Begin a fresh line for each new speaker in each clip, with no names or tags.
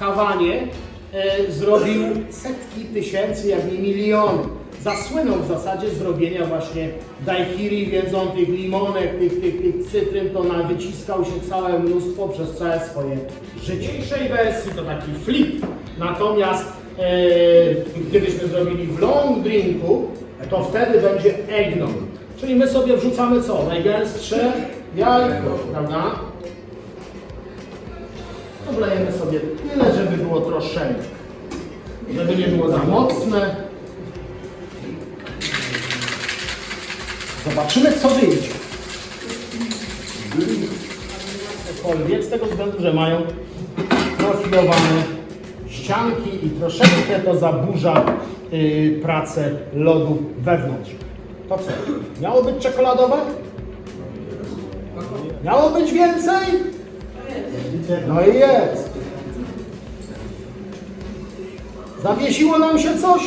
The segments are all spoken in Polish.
hawanie e, zrobił setki tysięcy, jak nie miliony. Zasłynął w zasadzie z robienia właśnie daiquiri, więc on tych limonek, tych, tych, tych cytryn, to wyciskał się całe mnóstwo przez całe swoje życie. W dzisiejszej wersji to taki flip, natomiast e, gdybyśmy zrobili w long drinku, to wtedy będzie eggnog. Czyli my sobie wrzucamy co? Najgęstsze jajko, prawda? Wlejemy sobie tyle, żeby było troszeczkę. Żeby nie było za mocne. Zobaczymy, co wyjdzie. Cokolwiek, z tego względu, że mają profilowane ścianki i troszeczkę to zaburza y, pracę lodu wewnątrz. To co? Miało być czekoladowe? Miało być więcej? No i jest. Zawiesiło nam się coś?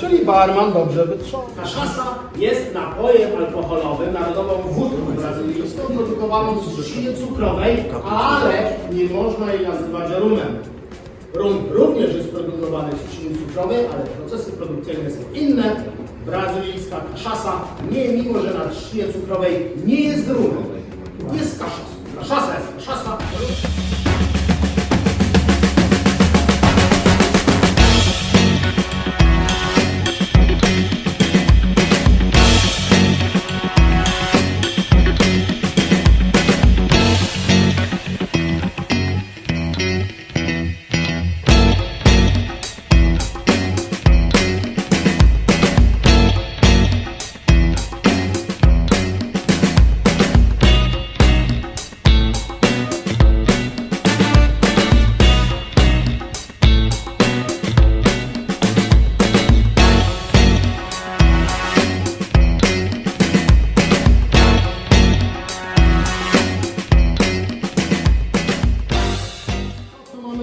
Czyli barman dobrze wytrzymał. Kaszasa jest napojem alkoholowym, narodową wódką brazylijską, produkowaną z trzciny cukrowej, ale nie można jej nazywać rumem. Rum również jest produkowany z trzciny cukrowej, ale procesy produkcyjne są inne. Brazylijska kaszasa, nie mimo że na trzcinie cukrowej nie jest rumem, jest kaszasą. Kaszasa jest kaszasa.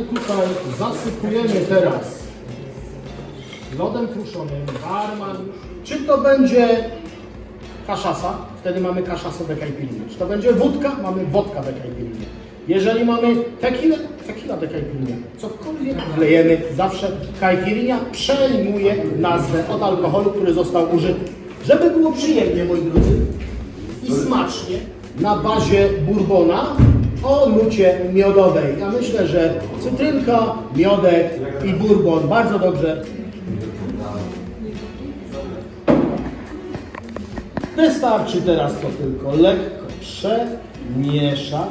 Tutaj? Zasypujemy teraz lodem kruszonym, barman. Czy to będzie kaszasa? Wtedy mamy kaszasę de caipirinha. Czy to będzie wódka? Mamy wodka de caipirinha. Jeżeli mamy tequila de caipirinha. Cokolwiek wlejemy, zawsze caipirinha przejmuje nazwę od alkoholu, który został użyty. Żeby było przyjemnie, moi drodzy, i smacznie na bazie bourbona o nucie miodowej. Ja myślę, że cytrynka, miodek i bourbon bardzo dobrze Wystarczy teraz to tylko lekko przemieszać.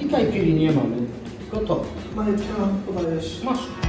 I caipirinha mamy gotowe.
Majeczka podajesz.
Masz.